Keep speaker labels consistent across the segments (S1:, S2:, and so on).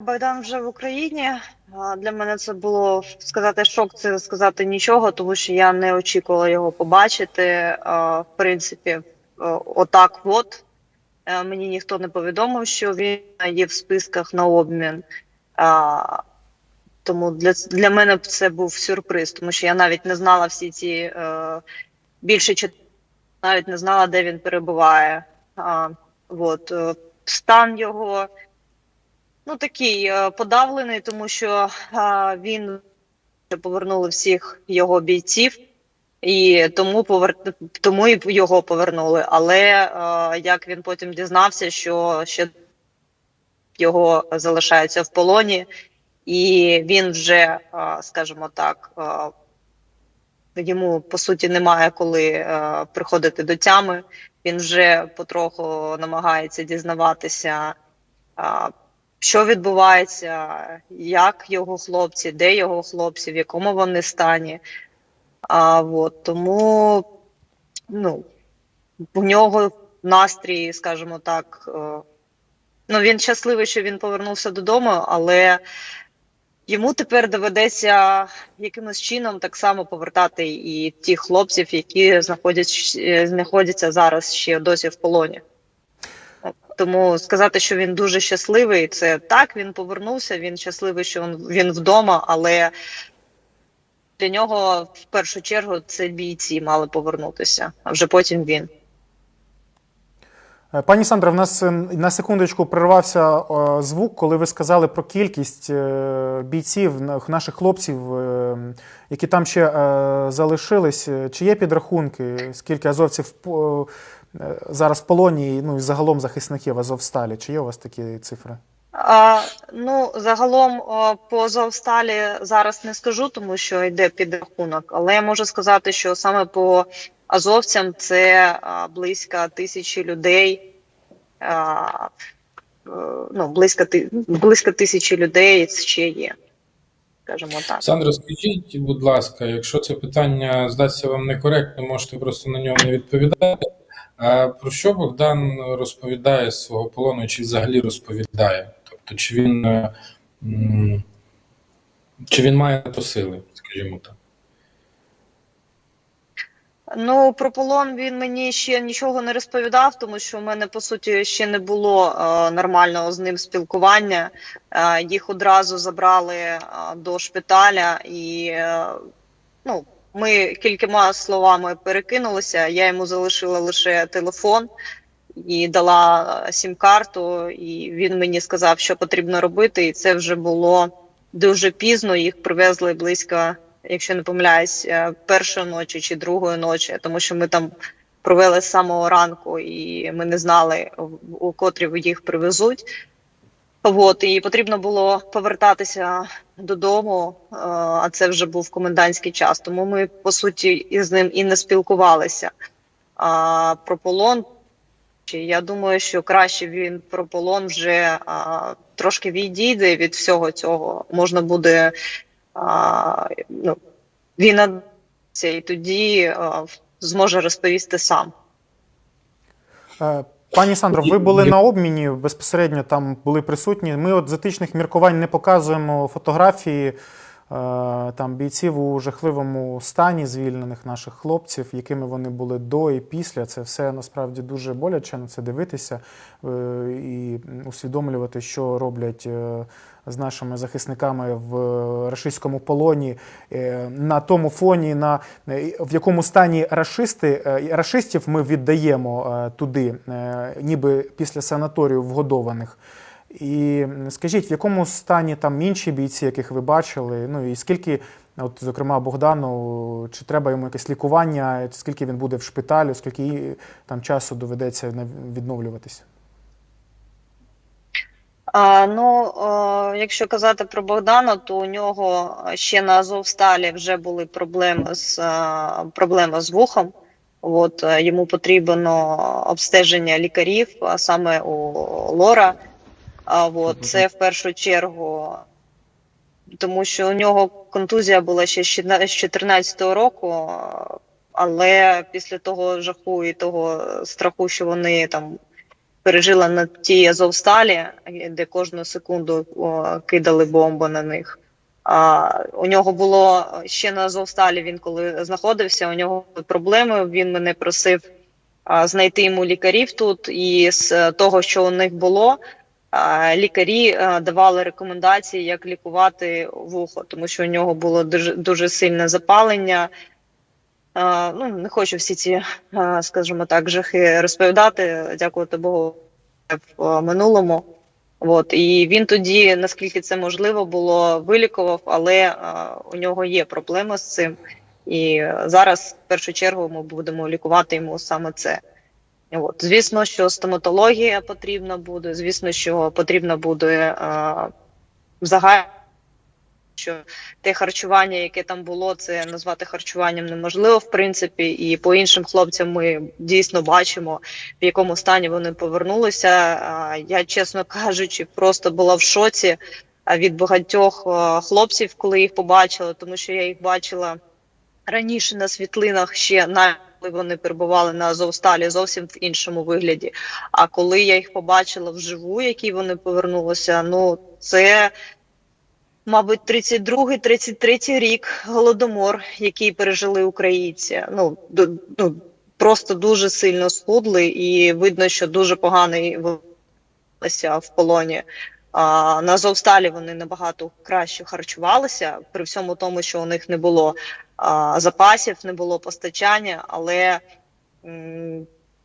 S1: Богдан вже в Україні. Для мене це було сказати шок, це сказати нічого, тому що я не очікувала його побачити. В принципі, е, отак от Е, мені ніхто не повідомив, що він є в списках на обмін. Тому для, для мене це був сюрприз, тому що я навіть не знала всі ці е, більше чот- навіть не знала, де він перебуває. От, стан його ну такий е, подавлений, тому що а, він повернули всіх його бійців, і тому повер... тому і його повернули. Але е, як він потім дізнався, що ще його залишаються в полоні, і він вже, е, скажімо так, е, йому по суті немає коли е, приходити до тями. Він вже потроху намагається дізнаватися, а, що відбувається, як його хлопці, де його хлопці, в якому вони стані. А, от, тому ну, у нього настрій, скажімо так, е, ну, він щасливий, що він повернувся додому, але йому тепер доведеться якимось чином так само повертати і тих хлопців, які знаходять, е, знаходяться зараз ще досі в полоні. Тому сказати, що він дуже щасливий, це так, він повернувся, він щасливий, що він, він вдома, але для нього в першу чергу це бійці мали повернутися, а вже потім він.
S2: Е, Пані Сандра, в нас е, на секундочку прервався е, звук, коли ви сказали про кількість е, бійців, наших хлопців, які там ще залишились. Чи є підрахунки, скільки азовців зараз в полоні, ну і загалом захисників Азовсталі? Чи є у вас такі цифри?
S1: А, ну, загалом по Азовсталі зараз не скажу, тому що йде підрахунок, але я можу сказати, що саме по азовцям це а, близько тисячі людей. А, е, ну, близько, ти- близько тисячі людей ще є. Скажімо так.
S3: Сандра, скажіть, будь ласка, якщо це питання здасться вам некоректно, можете просто на нього не відповідати. Про що Богдан розповідає з свого полону, чи взагалі розповідає? Тобто, чи він, е, чи він має на то сили, скажімо так?
S1: Ну, про полон він мені ще нічого не розповідав, тому що в мене по суті ще не було е, нормального з ним спілкування. Е, їх одразу забрали е, до шпиталя, і е, ну, ми кількома словами перекинулися. Я йому залишила лише телефон і дала сім-карту, і він мені сказав, що потрібно робити. І це вже було дуже пізно. Їх привезли близько якщо не помиляюсь, е, першої ночі чи другої ночі, тому що ми там провели з самого ранку, і ми не знали, у котрі їх привезуть. От, і потрібно було повертатися додому, е, а це вже був комендантський час. Тому ми, по суті, із ним і не спілкувалися. А про полон, я думаю, що краще він про полон вже а, трошки відійде від всього цього. Можна буде а, ну, він і тоді а, зможе розповісти сам.
S2: Пані Сандро, ви були на обміні безпосередньо там були присутні. Ми от з етичних міркувань не показуємо фотографії там бійців у жахливому стані звільнених наших хлопців, якими вони були до і після. Це все насправді дуже боляче на це дивитися е, і усвідомлювати, що роблять е, з нашими захисниками в рашистському полоні е, на тому фоні, на е, в якому стані рашисти е, рашистів ми віддаємо е, туди, е, ніби після санаторію вгодованих. І скажіть, в якому стані там інші бійці, яких ви бачили? Ну і скільки, от зокрема, Богдану, чи треба йому якесь лікування, скільки він буде в шпиталі, скільки там часу доведеться відновлюватися?
S1: А, ну, е, якщо казати про Богдана, то у нього ще на Азовсталі вже були проблеми з, е, проблеми з вухом. От, е, йому потрібно обстеження лікарів, а саме у Лора. А, от, це в першу чергу, тому що у нього контузія була ще з 2014 року, але після того жаху і того страху, що вони там пережила на тій Азовсталі, де кожну секунду о, кидали бомбу на них. А, у нього було ще на Азовсталі, він коли знаходився, у нього були проблеми. Він мене просив а, знайти йому лікарів тут, і з того, що у них було, лікарі е, давали рекомендації, як лікувати вухо, тому що у нього було дуже, дуже сильне запалення. Е, Ну, не хочу всі ці, е, скажімо так, жахи розповідати. Дякувати Богу в минулому. От і він тоді, наскільки це можливо було, вилікував, але у нього є проблеми з цим. І зараз, в першу чергу, ми будемо лікувати йому саме це. От. Звісно, що стоматологія потрібна буде, звісно, що потрібно буде е, загальне, що те харчування, яке там було, це назвати харчуванням неможливо, в принципі, і по іншим хлопцям ми дійсно бачимо, в якому стані вони повернулися. Я, чесно кажучи, просто була в шоці від багатьох хлопців, коли їх побачила, тому що я їх бачила раніше на світлинах ще навіть коли вони перебували на Азовсталі зовсім в іншому вигляді. А коли я їх побачила вживу, які вони повернулися, ну це. Мабуть, 32-33 рік голодомор, який пережили українці. Ну, ну просто дуже сильно схудли, і видно, що дуже поганий вилися в полоні. А, на Азовсталі вони набагато краще харчувалися, при всьому тому, що у них не було запасів, не було постачання, але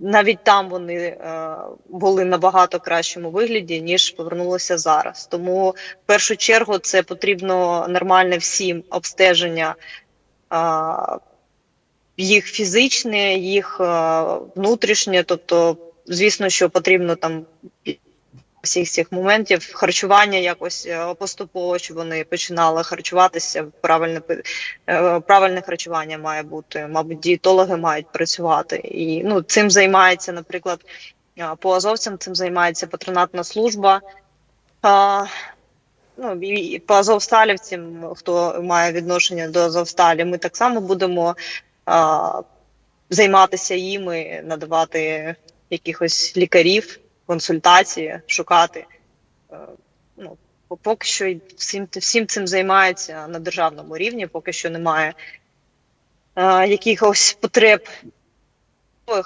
S1: навіть там вони е, були набагато кращому вигляді, ніж повернулися зараз. Тому в першу чергу це потрібно нормальне всім обстеження. Їх фізичне, їх е, внутрішнє, тобто, звісно, що потрібно там всіх цих моментів харчування якось е, поступово, щоб вони починали харчуватися. Правильне е, правильне харчування має бути. Мабуть, дієтологи мають працювати. І ну цим займається, наприклад, е, по азовцям цим займається патронатна служба. Ну, і по азовсталівцям, хто має відношення до Азовсталі, ми так само будемо а, займатися їми, надавати якихось лікарів, консультації, шукати. Е, Ну, поки що всім, всім цим займається на державному рівні, поки що немає е, якихось потреб. Е,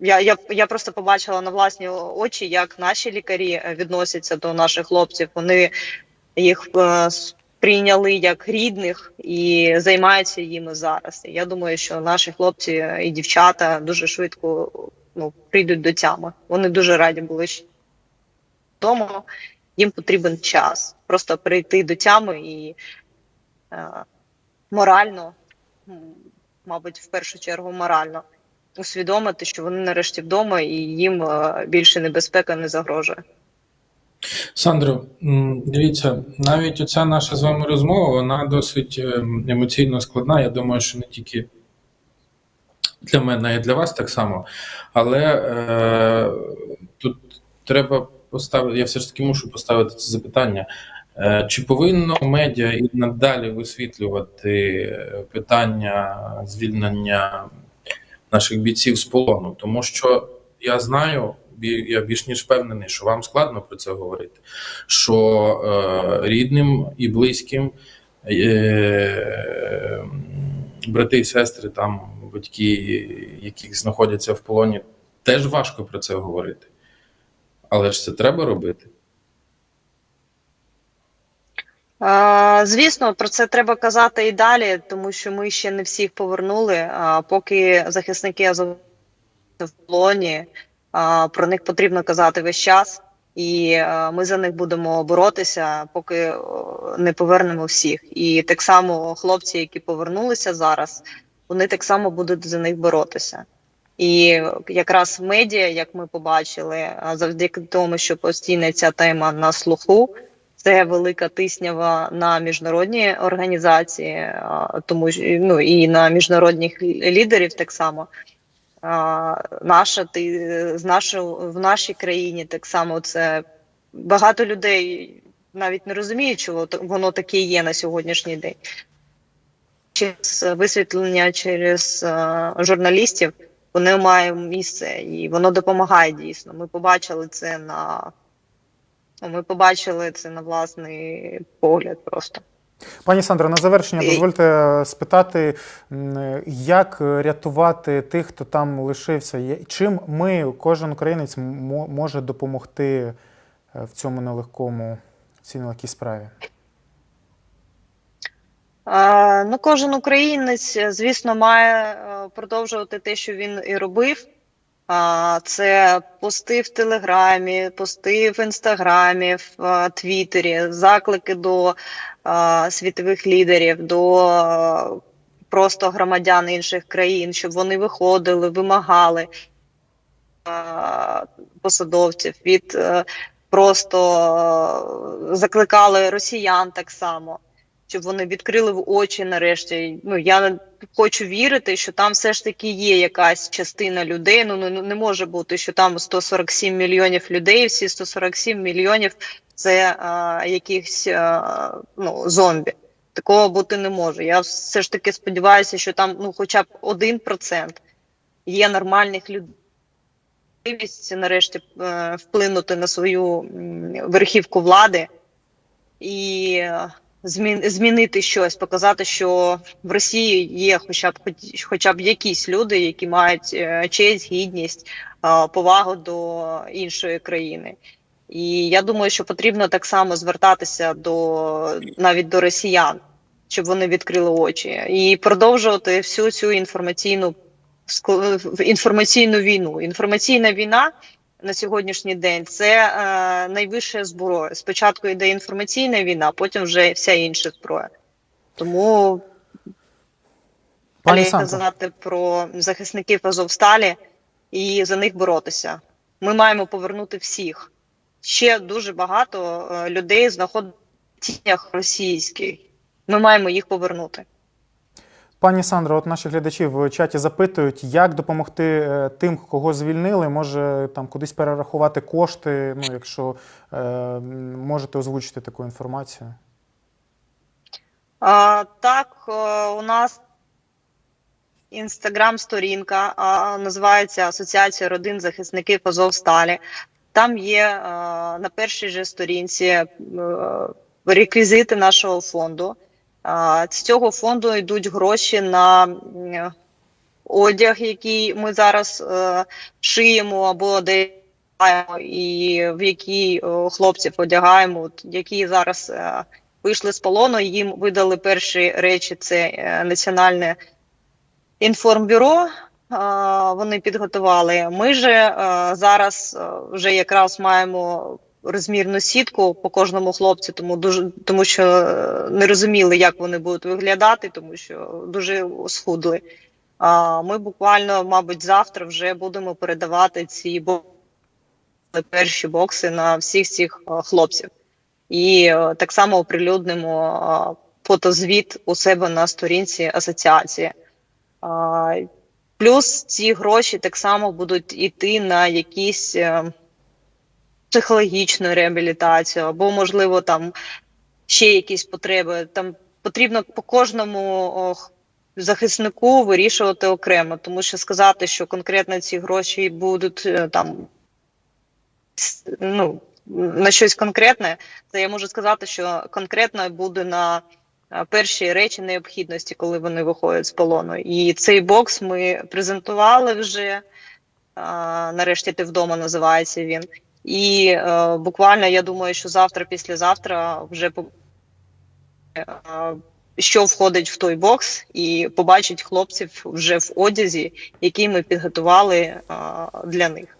S1: Я, я, я просто побачила на власні очі, як наші лікарі е, відносяться до наших хлопців. Вони їх е, прийняли як рідних і займаються їми зараз. Я думаю, що наші хлопці і дівчата дуже швидко ну, прийдуть до тями. Вони дуже раді були вдома. Їм потрібен час просто прийти до тями і е, морально, мабуть, в першу чергу морально усвідомити, що вони нарешті вдома і їм е, більше небезпека не загрожує.
S3: Сандро, дивіться, навіть оця наша з вами розмова, вона досить е, емоційно складна. Я думаю, що не тільки для мене, й для вас так само. Але е, тут треба поставити, я все ж таки мушу поставити це запитання. Е, Чи повинно медіа і надалі висвітлювати е, питання звільнення наших бійців з полону? Тому що я знаю, я більш ніж впевнений, що вам складно про це говорити, що е, рідним і близьким е, брати і сестри, там батьки, які знаходяться в полоні, теж важко про це говорити. Але ж це треба робити.
S1: Звісно, про це треба казати і далі, тому що ми ще не всіх повернули. Поки захисники Азов в полоні, про них потрібно казати весь час, і ми за них будемо боротися, поки не повернемо всіх. І так само хлопці, які повернулися зараз, вони так само будуть за них боротися. І якраз медіа, як ми побачили, завдяки тому, що постійно ця тема на слуху. Це велика тиснява на міжнародні організації, тому ну і на міжнародних лідерів так само. Наша ти з нашої в нашій країні так само це багато людей навіть не розуміють, чого воно таке є на сьогоднішній день. Через висвітлення через е, журналістів Воно має місце і воно допомагає дійсно. Ми побачили це на ми побачили це на власний погляд просто.
S2: Пані Сандро, на завершення дозвольте спитати, як рятувати тих, хто там лишився? Чим ми, кожен українець, може допомогти е, в цьому нелегкому, в цій нелегкій справі?
S1: Ну, кожен українець, е, звісно, має е, продовжувати те, що він і робив. Це пости в Телеграмі, пости в Інстаграмі, в е, Твіттері, заклики до світових лідерів, до просто громадян інших країн, щоб вони виходили, вимагали посадовців від просто закликали росіян так само щоб вони відкрили в очі нарешті. Ну я хочу вірити, що там все ж таки є якась частина людей. Ну не, не може бути, що там 147 мільйонів людей, всі 147 мільйонів це а, якихось а, ну, зомбі. Такого бути не може. Я все ж таки сподіваюся, що там ну, хоча б один процент є нормальних людей. Нарешті е, вплинути на свою верхівку влади і змінити щось, показати, що в Росії є хоча б хоч- хоча б якісь люди, які мають е, честь, гідність, е, повагу до іншої країни. І я думаю, що потрібно так само звертатися до навіть до росіян, щоб вони відкрили очі, і продовжувати всю цю інформаційну інформаційну війну. Інформаційна війна на сьогоднішній день це е, найвища зброя. Спочатку йде інформаційна війна, потім вже вся інша зброя. Тому
S2: Пані
S1: далі казати про захисників Азовсталі і за них боротися. Ми маємо повернути всіх. Ще дуже багато е, людей знаходиться в тінях російських. Ми маємо їх повернути.
S2: Пані Сандро, от наші глядачі в чаті запитують, як допомогти е, тим, кого звільнили, може там кудись перерахувати кошти, ну якщо е, можете озвучити таку інформацію.
S1: А, так, е, у нас інстаграм-сторінка а, називається Асоціація родин захисників Азовсталі. Там є е, на першій же сторінці реквізити нашого фонду. З цього фонду йдуть гроші на одяг, який ми зараз е, шиємо або одягаємо, і в який е, хлопців одягаємо, які зараз е, вийшли з полону, їм видали перші речі: це Національне інформбюро. Вони підготували. Ми е, зараз вже якраз маємо розмірну сітку по кожному хлопцю, тому дуже тому, що е, не розуміли, як вони будуть виглядати, тому що дуже схудли. А ми буквально, мабуть, завтра вже будемо передавати ці бокси, перші бокси на всіх цих е, хлопців. І е, так само оприлюднимо фотозвіт у себе на сторінці асоціації. Плюс ці гроші так само будуть йти на якісь психологічну реабілітацію, або, можливо, там ще якісь потреби. Там потрібно по кожному о, х- захиснику вирішувати окремо, тому що сказати, що конкретно ці гроші будуть е, там ну, на щось конкретне, це я можу сказати, що конкретно буде на е, перші речі необхідності, коли вони виходять з полону. І цей бокс ми презентували вже. Нарешті ти вдома називається він. І е, буквально я думаю, що завтра, післязавтра вже по- е, що входить в той бокс, і побачить хлопців вже в одязі, який ми підготували е, для них.